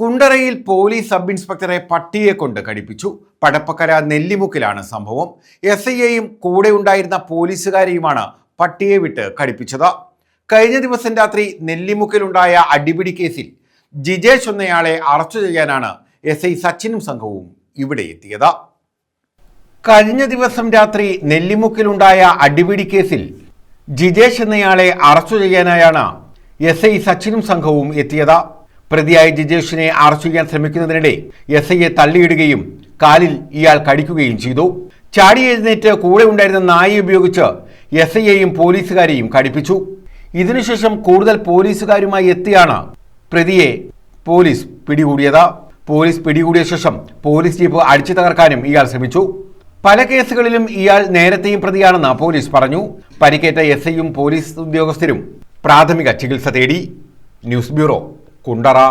കുണ്ടറയിൽ police sub ഇൻസ്പെക്ടറെ പട്ടിയെ കൊണ്ട് കടിപ്പിച്ചു. പടപ്പക്കര നെല്ലിമുക്കിലാണ് സംഭവം. എസ് ഐയെയും കൂടെ ഉണ്ടായിരുന്ന പോലീസുകാരെയുമാണ് പട്ടിയെ വിട്ട് കടിപ്പിച്ചത്. കഴിഞ്ഞ ദിവസം രാത്രി നെല്ലിമുക്കിലുണ്ടായ അടിപിടി കേസിൽ ജിജേഷ് എന്നയാളെ അറസ്റ്റ് ചെയ്യാനാണ് എസ് ഐ സച്ചിനും സംഘവും ഇവിടെ എത്തിയത്. കഴിഞ്ഞ ദിവസം രാത്രി നെല്ലിമുക്കിലുണ്ടായ അടിപിടി കേസിൽ ജിജേഷ് എന്നയാളെ അറസ്റ്റ് ചെയ്യാനായാണ് എസ് ഐ സച്ചിനും സംഘവും എത്തിയത്. പ്രതിയായ ജിജേഷിനെ അറസ്റ്റ് ചെയ്യാൻ ശ്രമിക്കുന്നതിനിടെ എസ് ഐയെ തള്ളിയിടുകയും കാലിൽ ഇയാൾ കടിക്കുകയും ചെയ്തു. ചാടി എഴുന്നേറ്റ് കൂടെ ഉണ്ടായിരുന്ന നായി ഉപയോഗിച്ച് എസ് ഐയെയും പോലീസുകാരെയും കടിപ്പിച്ചു. ഇതിനുശേഷം കൂടുതൽ പോലീസുകാരുമായി എത്തിയാണ് പ്രതിയെ പോലീസ് പിടികൂടിയത്. പോലീസ് പിടികൂടിയ ശേഷം പോലീസ് ജീപ്പ് അടിച്ചു തകർക്കാനും ഇയാൾ ശ്രമിച്ചു. പല കേസുകളിലും ഇയാൾ നേരത്തെയും പ്രതിയാണെന്ന് പോലീസ് പറഞ്ഞു. പരിക്കേറ്റ എസ് ഐയും പോലീസ് ഉദ്യോഗസ്ഥരും പ്രാഥമിക ചികിത്സ തേടി. ന്യൂസ് ബ്യൂറോ ఉండరా?